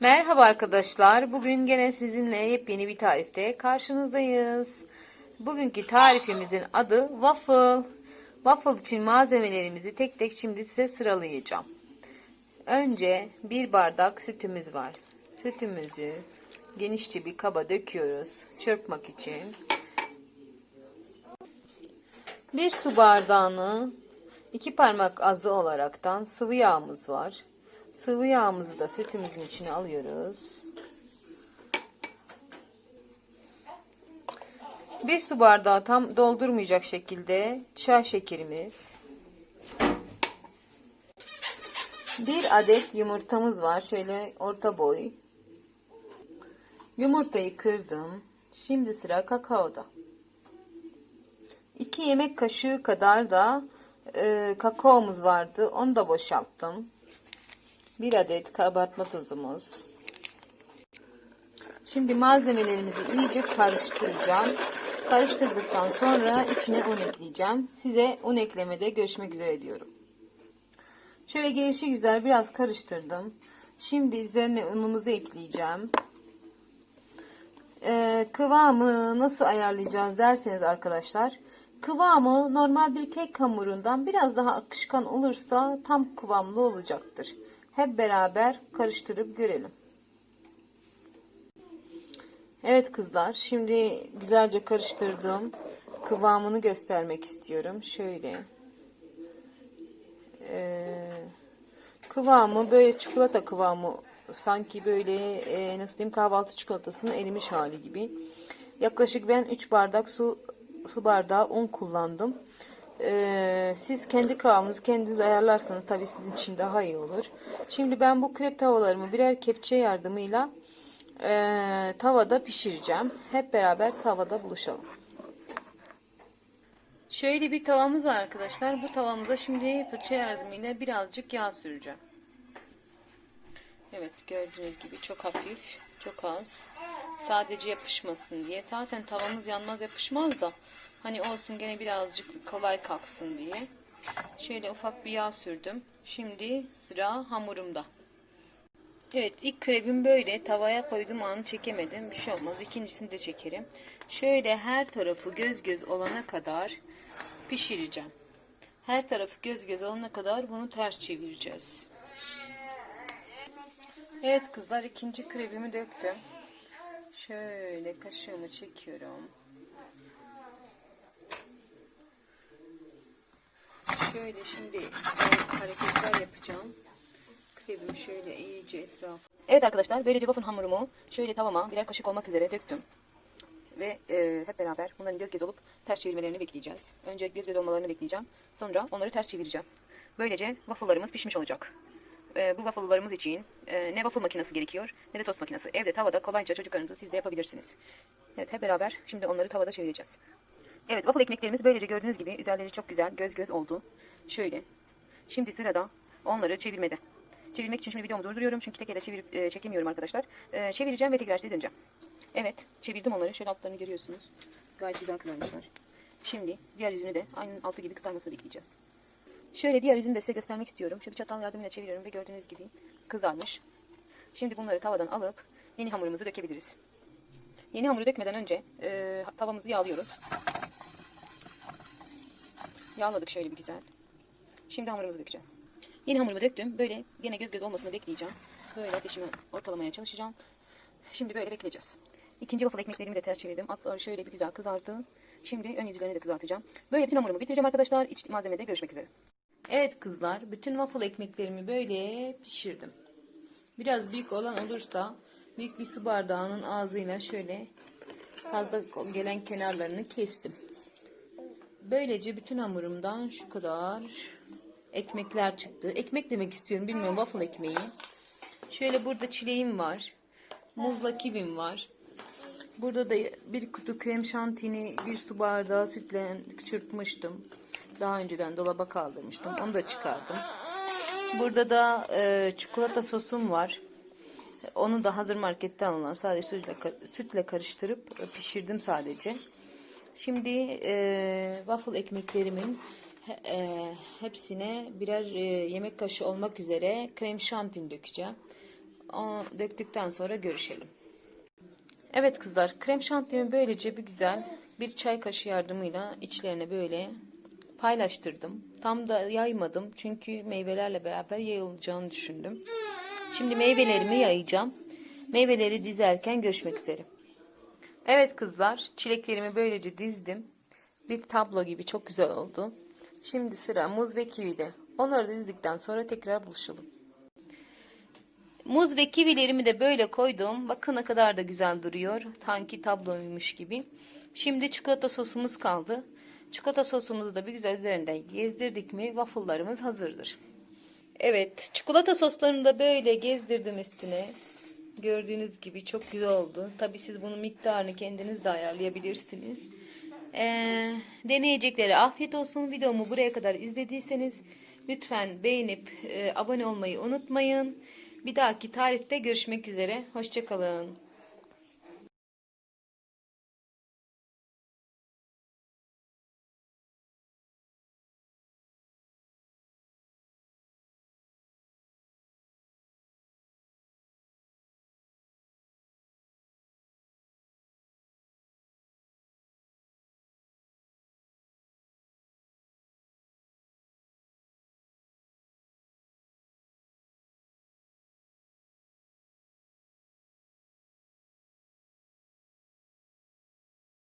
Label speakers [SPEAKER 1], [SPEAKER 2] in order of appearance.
[SPEAKER 1] Merhaba arkadaşlar. Bugün gene sizinle yepyeni bir tarifte karşınızdayız. Bugünkü tarifimizin adı waffle. Waffle için malzemelerimizi tek tek şimdi size sıralayacağım. Önce bir bardak sütümüz var. Sütümüzü genişçe bir kaba döküyoruz çırpmak için. Bir su bardağını iki parmak azı olaraktan sıvı yağımız var. Sıvı yağımızı da sütümüzün içine alıyoruz. Bir su bardağı tam doldurmayacak şekilde çay şekerimiz. Bir adet yumurtamız var. Şöyle orta boy. Yumurtayı kırdım. Şimdi sıra kakaoda. 2 yemek kaşığı kadar da e, kakaomuz vardı. Onu da boşalttım. 1 adet kabartma tozumuz. Şimdi malzemelerimizi iyice karıştıracağım. Karıştırdıktan sonra içine un ekleyeceğim. Size un eklemede görüşmek üzere diyorum. Şöyle gelişi güzel biraz karıştırdım. Şimdi üzerine unumuzu ekleyeceğim. Ee, kıvamı nasıl ayarlayacağız derseniz arkadaşlar. Kıvamı normal bir kek hamurundan biraz daha akışkan olursa tam kıvamlı olacaktır. Hep beraber karıştırıp görelim. Evet kızlar şimdi güzelce karıştırdım. Kıvamını göstermek istiyorum. Şöyle. Ee, kıvamı böyle çikolata kıvamı sanki böyle e, nasıl diyeyim kahvaltı çikolatasının erimiş hali gibi. Yaklaşık ben 3 bardak su su bardağı un kullandım. Ee, siz kendi kıvamınızı kendiniz ayarlarsanız tabii sizin için daha iyi olur. Şimdi ben bu krep tavalarımı birer kepçe yardımıyla e, tavada pişireceğim. Hep beraber tavada buluşalım. Şöyle bir tavamız var arkadaşlar. Bu tavamıza şimdi fırça yardımıyla birazcık yağ süreceğim. Evet gördüğünüz gibi çok hafif, çok az. Sadece yapışmasın diye. Zaten tavamız yanmaz yapışmaz da hani olsun gene birazcık kolay kalksın diye. Şöyle ufak bir yağ sürdüm. Şimdi sıra hamurumda. Evet ilk krebim böyle tavaya koydum anı çekemedim. Bir şey olmaz. İkincisini de çekerim. Şöyle her tarafı göz göz olana kadar pişireceğim. Her tarafı göz göz olana kadar bunu ters çevireceğiz. Evet kızlar ikinci krebimi döktüm. Şöyle kaşığımı çekiyorum. Şöyle şimdi hareketler yapacağım. Krebimi şöyle iyice etraf. Evet arkadaşlar böylece waffle hamurumu şöyle tavama birer kaşık olmak üzere döktüm. Ve e, hep beraber bunların göz göz olup ters çevirmelerini bekleyeceğiz. Önce göz göz olmalarını bekleyeceğim. Sonra onları ters çevireceğim. Böylece waffle'larımız pişmiş olacak. E, bu waffle'larımız için e, ne waffle makinesi gerekiyor ne de tost makinesi. Evde tavada kolayca çocuklarınızı siz de yapabilirsiniz. Evet hep beraber şimdi onları tavada çevireceğiz. Evet waffle ekmeklerimiz böylece gördüğünüz gibi üzerleri çok güzel göz göz oldu. Şöyle. Şimdi sırada onları çevirmede. Çevirmek için şimdi videomu durduruyorum çünkü tek elle çevirip e, çekemiyorum arkadaşlar. E, çevireceğim ve tekrar size döneceğim. Evet çevirdim onları. Şöyle altlarını görüyorsunuz. Gayet güzel kızarmışlar. Şimdi diğer yüzünü de aynı altı gibi kızarmasını bekleyeceğiz. Şöyle diğer yüzünü de size göstermek istiyorum. Şöyle çatal yardımıyla çeviriyorum ve gördüğünüz gibi kızarmış. Şimdi bunları tavadan alıp yeni hamurumuzu dökebiliriz. Yeni hamuru dökmeden önce e, tavamızı yağlıyoruz. Yağladık şöyle bir güzel. Şimdi hamurumuzu dökeceğiz. Yeni hamurumu döktüm. Böyle gene göz göz olmasını bekleyeceğim. Böyle ateşimi ortalamaya çalışacağım. Şimdi böyle bekleyeceğiz. İkinci waffle ekmeklerimi de ters çevirdim. Altları şöyle bir güzel kızarttı. Şimdi ön yüzlerini de kızartacağım. Böyle bütün hamurumu bitireceğim arkadaşlar. İç malzemede görüşmek üzere. Evet kızlar, bütün waffle ekmeklerimi böyle pişirdim. Biraz büyük olan olursa büyük bir su bardağının ağzıyla şöyle fazla gelen kenarlarını kestim. Böylece bütün hamurumdan şu kadar ekmekler çıktı. Ekmek demek istiyorum bilmiyorum waffle ekmeği. Şöyle burada çileğim var. Muzla kivim var. Burada da bir kutu krem şantini bir su bardağı sütle çırpmıştım. Daha önceden dolaba kaldırmıştım. Onu da çıkardım. Burada da e, çikolata sosum var. Onu da hazır marketten alınan sadece sütle, sütle karıştırıp e, pişirdim sadece. Şimdi e, waffle ekmeklerimin e, hepsine birer e, yemek kaşığı olmak üzere krem şantin dökeceğim. o döktükten sonra görüşelim. Evet kızlar, krem şantiyemi böylece bir güzel bir çay kaşığı yardımıyla içlerine böyle paylaştırdım. Tam da yaymadım çünkü meyvelerle beraber yayılacağını düşündüm. Şimdi meyvelerimi yayacağım. Meyveleri dizerken görüşmek üzere. Evet kızlar, çileklerimi böylece dizdim. Bir tablo gibi çok güzel oldu. Şimdi sıra muz ve kivide. Onları da dizdikten sonra tekrar buluşalım. Muz ve kivilerimi de böyle koydum. Bakın ne kadar da güzel duruyor. Tanki tabloymuş gibi. Şimdi çikolata sosumuz kaldı. Çikolata sosumuzu da bir güzel üzerinden gezdirdik mi waffle'larımız hazırdır. Evet, çikolata soslarını da böyle gezdirdim üstüne. Gördüğünüz gibi çok güzel oldu. Tabi siz bunun miktarını kendiniz de ayarlayabilirsiniz. Ee, deneyeceklere afiyet olsun. Videomu buraya kadar izlediyseniz lütfen beğenip e, abone olmayı unutmayın. Bir dahaki tarifte görüşmek üzere. Hoşçakalın.